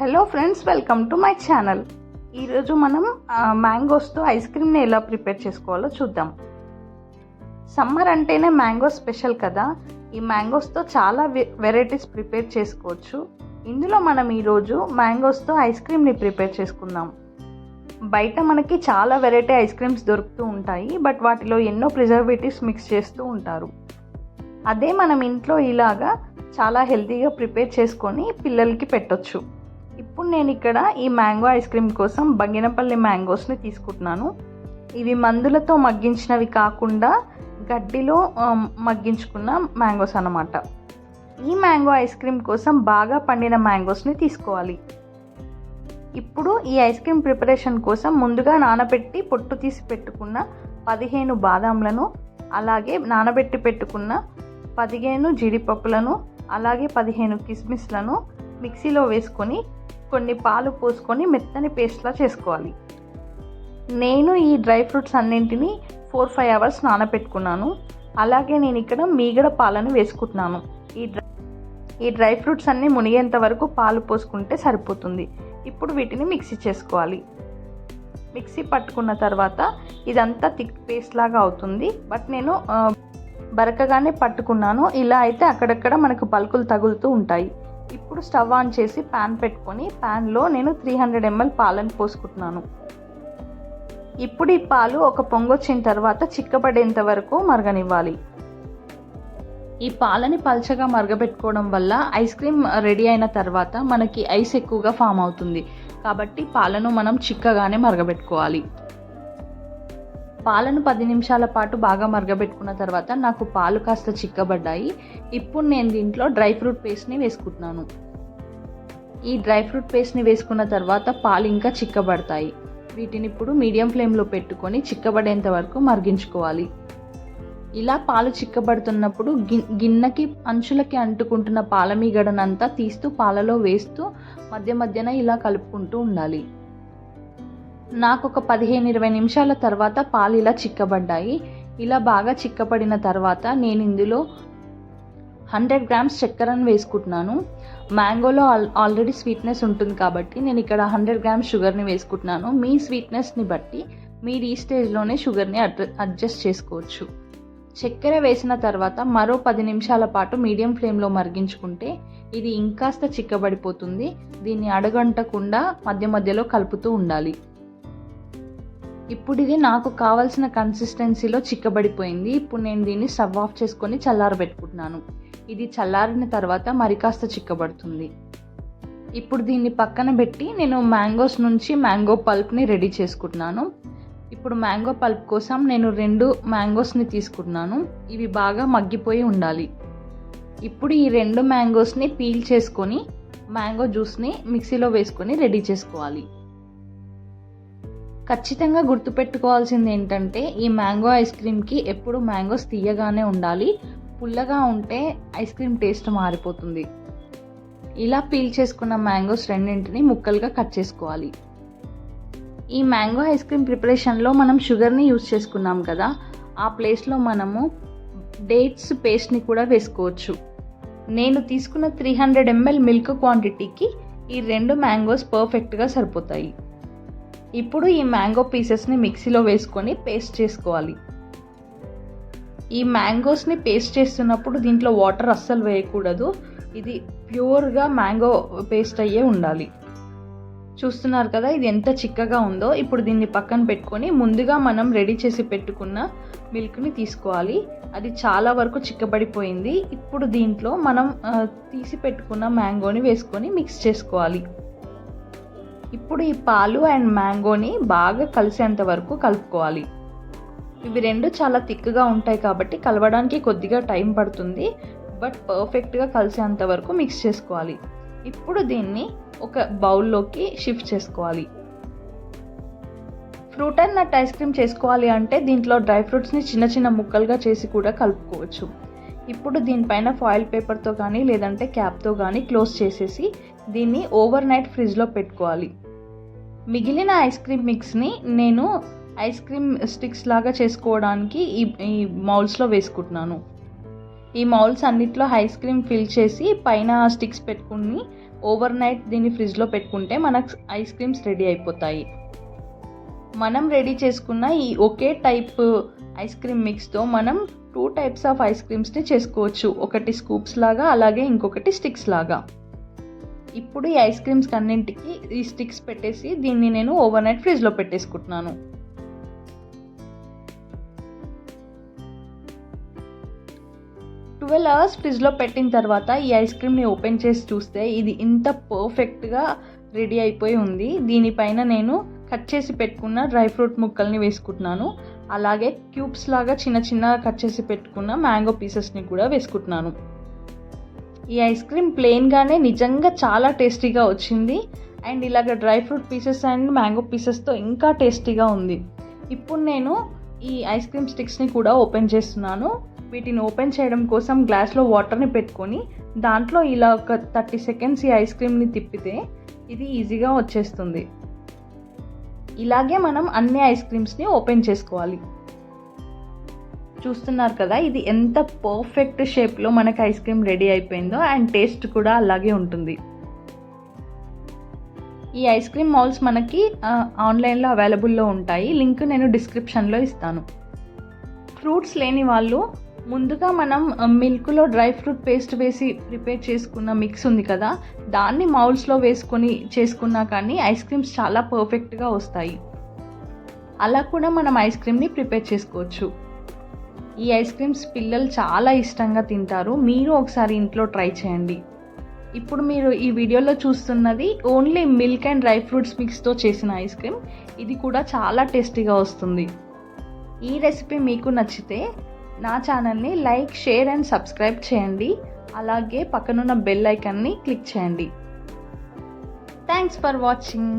Hello friends welcome to my channel ఈరోజు మనం మ్యాంగోస్తో ice క్రీమ్ని ఎలా ప్రిపేర్ చేసుకోవాలో చూద్దాం. సమ్మర్ అంటేనే మ్యాంగో స్పెషల్ కదా. ఈ మ్యాంగోస్తో చాలా వెరైటీస్ ప్రిపేర్ చేసుకోవచ్చు. ఇందులో మనం ఈరోజు మ్యాంగోస్తో ఐస్ క్రీమ్ని ప్రిపేర్ చేసుకుందాం. బయట మనకి చాలా వెరైటీ ఐస్ క్రీమ్స్ దొరుకుతూ ఉంటాయి బట్ వాటిలో ఎన్నో ప్రిజర్వేటివ్స్ మిక్స్ చేస్తూ ఉంటారు. అదే మనం ఇంట్లో ఇలాగా చాలా హెల్తీగా ప్రిపేర్ చేసుకొని పిల్లలకి పెట్టొచ్చు. ఇప్పుడు నేను ఇక్కడ ఈ మ్యాంగో ఐస్ క్రీమ్ కోసం బంగినపల్లి మ్యాంగోస్ని తీసుకుంటున్నాను. ఇవి మందులతో మగ్గించినవి కాకుండా గడ్డిలో మగ్గించుకున్న మ్యాంగోస్ అన్నమాట. ఈ మ్యాంగో ఐస్ క్రీమ్ కోసం బాగా పండిన మ్యాంగోస్ని తీసుకోవాలి. ఇప్పుడు ఈ ఐస్ క్రీమ్ ప్రిపరేషన్ కోసం ముందుగా నానబెట్టి పొట్టు తీసి పెట్టుకున్న పదిహేను బాదాంలను అలాగే నానబెట్టి పెట్టుకున్న పదిహేను జీడిపప్పులను అలాగే పదిహేను కిస్మిస్లను మిక్సీలో వేసుకొని కొన్ని పాలు పోసుకొని మెత్తని పేస్ట్లా చేసుకోవాలి. నేను ఈ డ్రై ఫ్రూట్స్ అన్నింటినీ ఫోర్ ఫైవ్ అవర్స్ నానబెట్టుకున్నాను. అలాగే నేను ఇక్కడ మీగడ పాలను వేసుకుంటున్నాను. ఈ డ్రై ఈ డ్రై ఫ్రూట్స్ అన్నీ మునిగేంత వరకు పాలు పోసుకుంటే సరిపోతుంది. ఇప్పుడు వీటిని మిక్సీ చేసుకోవాలి. మిక్సీ పట్టుకున్న తర్వాత ఇదంతా థిక్ పేస్ట్ లాగా అవుతుంది. బట్ నేను బరకగానే పట్టుకున్నాను. ఇలా అయితే అక్కడక్కడ మనకు పలుకులు తగులుతూ ఉంటాయి. ఇప్పుడు స్టవ్ ఆన్ చేసి ప్యాన్ పెట్టుకొని ప్యాన్లో నేను త్రీ హండ్రెడ్ ఎంఎల్ పాలను పోసుకుంటున్నాను. ఇప్పుడు ఈ పాలు ఒక పొంగొచ్చిన తర్వాత చిక్కబడేంత వరకు మరగనివ్వాలి. ఈ పాలని పల్చగా మరగబెట్టుకోవడం వల్ల ఐస్ క్రీమ్ రెడీ అయిన తర్వాత మనకి ఐస్ ఎక్కువగా ఫామ్ అవుతుంది. కాబట్టి పాలను మనం చిక్కగానే మరగబెట్టుకోవాలి. పాలను పది నిమిషాల పాటు బాగా మరగబెట్టుకున్న తర్వాత నాకు పాలు కాస్త చిక్కబడ్డాయి. ఇప్పుడు నేను దీంట్లో డ్రై ఫ్రూట్ పేస్ట్ని వేసుకుంటున్నాను. ఈ డ్రై ఫ్రూట్ పేస్ట్ని వేసుకున్న తర్వాత పాలు ఇంకా చిక్కబడతాయి. వీటిని ఇప్పుడు మీడియం ఫ్లేమ్లో పెట్టుకొని చిక్కబడేంత వరకు మరిగించుకోవాలి. ఇలా పాలు చిక్కబడుతున్నప్పుడు గి గిన్నెకి అంచులకి అంటుకుంటున్న పాల మీగడనంతా తీస్తూ పాలలో వేస్తూ మధ్య మధ్యన ఇలా కలుపుకుంటూ ఉండాలి. నాకు ఒక పదిహేను ఇరవై నిమిషాల తర్వాత పాలు ఇలా చిక్కబడ్డాయి. ఇలా బాగా చిక్కబడిన తర్వాత నేను ఇందులో హండ్రెడ్ గ్రామ్స్ చక్కెరను వేసుకుంటున్నాను. మ్యాంగోలో ఆల్ ఆల్రెడీ స్వీట్నెస్ ఉంటుంది కాబట్టి నేను ఇక్కడ హండ్రెడ్ గ్రామ్స్ షుగర్ని వేసుకుంటున్నాను. మీ స్వీట్నెస్ని బట్టి మీరు ఈ స్టేజ్లోనే షుగర్ని అడ్జస్ట్ చేసుకోవచ్చు. చక్కెర వేసిన తర్వాత మరో పది నిమిషాల పాటు మీడియం ఫ్లేమ్లో మరిగించుకుంటే ఇది ఇంకాస్త చిక్కబడిపోతుంది. దీన్ని అడగంటకుండా మధ్య మధ్యలో కలుపుతూ ఉండాలి. ఇప్పుడు ఇది నాకు కావాల్సిన కన్సిస్టెన్సీలో చిక్కబడిపోయింది. ఇప్పుడు నేను దీన్ని సబ్ ఆఫ్ చేసుకొని చల్లారబెట్టుకుంటున్నాను ఇది చల్లారిన తర్వాత మరి కాస్త చిక్కబడుతుంది. ఇప్పుడు దీన్ని పక్కన పెట్టి నేను మ్యాంగోస్ నుంచి మ్యాంగో పల్ప్ని రెడీ చేసుకుంటున్నాను. ఇప్పుడు మ్యాంగో పల్ప్ కోసం నేను రెండు మ్యాంగోస్ని తీసుకుంటున్నాను. ఇవి బాగా మగ్గిపోయి ఉండాలి. ఇప్పుడు ఈ రెండు మ్యాంగోస్ని పీల్ చేసుకొని మ్యాంగో జ్యూస్ని మిక్సీలో వేసుకొని రెడీ చేసుకోవాలి. ఖచ్చితంగా గుర్తుపెట్టుకోవాల్సింది ఏంటంటే ఈ మ్యాంగో ఐస్ క్రీమ్కి ఎప్పుడు మ్యాంగోస్ తీయగానే ఉండాలి. పుల్లగా ఉంటే ఐస్ క్రీమ్ టేస్ట్ మారిపోతుంది. ఇలా పీల్ చేసుకున్న మ్యాంగోస్ రెండింటిని ముక్కలుగా కట్ చేసుకోవాలి. ఈ మ్యాంగో ఐస్ క్రీమ్ ప్రిపరేషన్లో మనం షుగర్ని యూజ్ చేసుకున్నాం కదా ఆ ప్లేస్లో మనము డేట్స్ పేస్ట్ని కూడా వేసుకోవచ్చు. నేను తీసుకున్న త్రీ హండ్రెడ్ ఎంఎల్ మిల్క్ క్వాంటిటీకి ఈ రెండు మ్యాంగోస్ పర్ఫెక్ట్గా సరిపోతాయి. ఇప్పుడు ఈ మ్యాంగో పీసెస్ని మిక్సీలో వేసుకొని పేస్ట్ చేసుకోవాలి. ఈ మ్యాంగోస్ని పేస్ట్ చేస్తున్నప్పుడు దీంట్లో వాటర్ అస్సలు వేయకూడదు. ఇది ప్యూర్గా మ్యాంగో పేస్ట్ అయ్యే ఉండాలి. చూస్తున్నారు కదా ఇది ఎంత చిక్కగా ఉందో. ఇప్పుడు దీన్ని పక్కన పెట్టుకొని ముందుగా మనం రెడీ చేసి పెట్టుకున్న మిల్క్ని తీసుకోవాలి. అది చాలా వరకు చిక్కబడిపోయింది. ఇప్పుడు దీంట్లో మనం తీసి పెట్టుకున్న మ్యాంగోని వేసుకొని మిక్స్ చేసుకోవాలి. ఇప్పుడు ఈ పాలు అండ్ మ్యాంగోని బాగా కలిసేంత వరకు కలుపుకోవాలి. ఇవి రెండు చాలా థిక్గా ఉంటాయి కాబట్టి కలవడానికి కొద్దిగా టైం పడుతుంది. బట్ పర్ఫెక్ట్గా కలిసేంత వరకు మిక్స్ చేసుకోవాలి. ఇప్పుడు దీన్ని ఒక బౌల్లోకి షిఫ్ట్ చేసుకోవాలి. Fruit and nut ice cream చేసుకోవాలి అంటే దీంట్లో డ్రై ఫ్రూట్స్ని చిన్న చిన్న ముక్కలుగా చేసి కూడా కలుపుకోవచ్చు. ఇప్పుడు దీనిపైన ఫాయిల్ పేపర్తో కానీ లేదంటే క్యాప్తో కానీ క్లోజ్ చేసేసి దీన్ని ఓవర్ నైట్ ఫ్రిడ్జ్లో పెట్టుకోవాలి. మిగిలిన ఐస్ క్రీమ్ మిక్స్ని నేను ఐస్ క్రీమ్ స్టిక్స్ లాగా చేసుకోవడానికి ఈ ఈ మౌల్స్లో వేసుకుంటున్నాను. ఈ మౌల్స్ అన్నిట్లో ఐస్ క్రీమ్ ఫిల్ చేసి పైన స్టిక్స్ పెట్టుకుని ఓవర్ నైట్ దీన్ని ఫ్రిడ్జ్లో పెట్టుకుంటే మనకు ఐస్ క్రీమ్స్ రెడీ అయిపోతాయి. మనం రెడీ చేసుకున్న ఈ ఒకే టైప్ ఐస్ క్రీమ్ మిక్స్తో మనం టూ టైప్స్ ఆఫ్ ఐస్ క్రీమ్స్ని చేసుకోవచ్చు. ఒకటి స్కూప్స్ లాగా అలాగే ఇంకొకటి స్టిక్స్ లాగా. ఇప్పుడు ఈ ఐస్ క్రీమ్స్ అన్నింటికి ఈ స్టిక్స్ పెట్టేసి దీన్ని నేను ఓవర్ నైట్ ఫ్రిడ్జ్లో పెట్టేసుకుంటున్నాను. ట్వెల్వ్ అవర్స్ ఫ్రిడ్జ్లో పెట్టిన తర్వాత ఈ ఐస్ క్రీమ్ని ఓపెన్ చేసి చూస్తే ఇది ఇంత పర్ఫెక్ట్గా రెడీ అయిపోయి ఉంది. దీనిపైన నేను కట్ చేసి పెట్టుకున్న డ్రై ఫ్రూట్ ముక్కల్ని వేసుకుంటున్నాను. అలాగే క్యూబ్స్ లాగా చిన్న చిన్న కట్ చేసి పెట్టుకున్న మ్యాంగో పీసెస్ని కూడా వేసుకుంటున్నాను. ఈ ఐస్ క్రీమ్ ప్లెయిన్గానే నిజంగా చాలా టేస్టీగా వచ్చింది. అండ్ ఇలాగ dry fruit pieces and mango పీసెస్తో ఇంకా టేస్టీగా ఉంది. ఇప్పుడు నేను ఈ ఐస్ క్రీమ్ స్టిక్స్ని కూడా ఓపెన్ చేస్తున్నాను. వీటిని ఓపెన్ చేయడం కోసం గ్లాస్లో వాటర్ని పెట్టుకొని దాంట్లో ఇలా ఒక థర్టీ సెకండ్స్ ఈ ఐస్ క్రీమ్ని తిప్పితే ఇది ఈజీగా వచ్చేస్తుంది. ఇలాగే మనం అన్ని ఐస్ క్రీమ్స్ని ఓపెన్ చేసుకోవాలి. చూస్తున్నారు కదా ఇది ఎంత పర్ఫెక్ట్ షేప్లో మనకి ఐస్ క్రీమ్ రెడీ అయిపోయిందో అండ్ టేస్ట్ కూడా అలాగే ఉంటుంది. ఈ ఐస్ క్రీమ్ మాల్స్ మనకి ఆన్లైన్లో అవైలబుల్లో ఉంటాయి. లింక్ నేను డిస్క్రిప్షన్లో ఇస్తాను. ఫ్రూట్స్ లేని వాళ్ళు ముందుగా మనం మిల్క్లో డ్రై ఫ్రూట్ పేస్ట్ వేసి ప్రిపేర్ చేసుకున్న మిక్స్ ఉంది కదా దాన్ని మౌల్స్లో వేసుకొని చేసుకున్నా కానీ ఐస్ క్రీమ్స్ చాలా పర్ఫెక్ట్గా వస్తాయి. అలా కూడా మనం ఐస్ క్రీమ్ని ప్రిపేర్ చేసుకోవచ్చు. ఈ ఐస్ క్రీమ్స్ పిల్లలు చాలా ఇష్టంగా తింటారు. మీరు ఒకసారి ఇంట్లో ట్రై చేయండి. ఇప్పుడు మీరు ఈ వీడియోలో చూస్తున్నది only milk and dry fruits మిక్స్తో చేసిన ఐస్ క్రీమ్. ఇది కూడా చాలా టేస్టీగా వస్తుంది. ఈ రెసిపీ మీకు నచ్చితే నా ఛానల్ని లైక్ షేర్ అండ్ సబ్స్క్రైబ్ చేయండి. అలాగే పక్కనున్న బెల్ ఐకాన్ని క్లిక్ చేయండి. Thanks for watching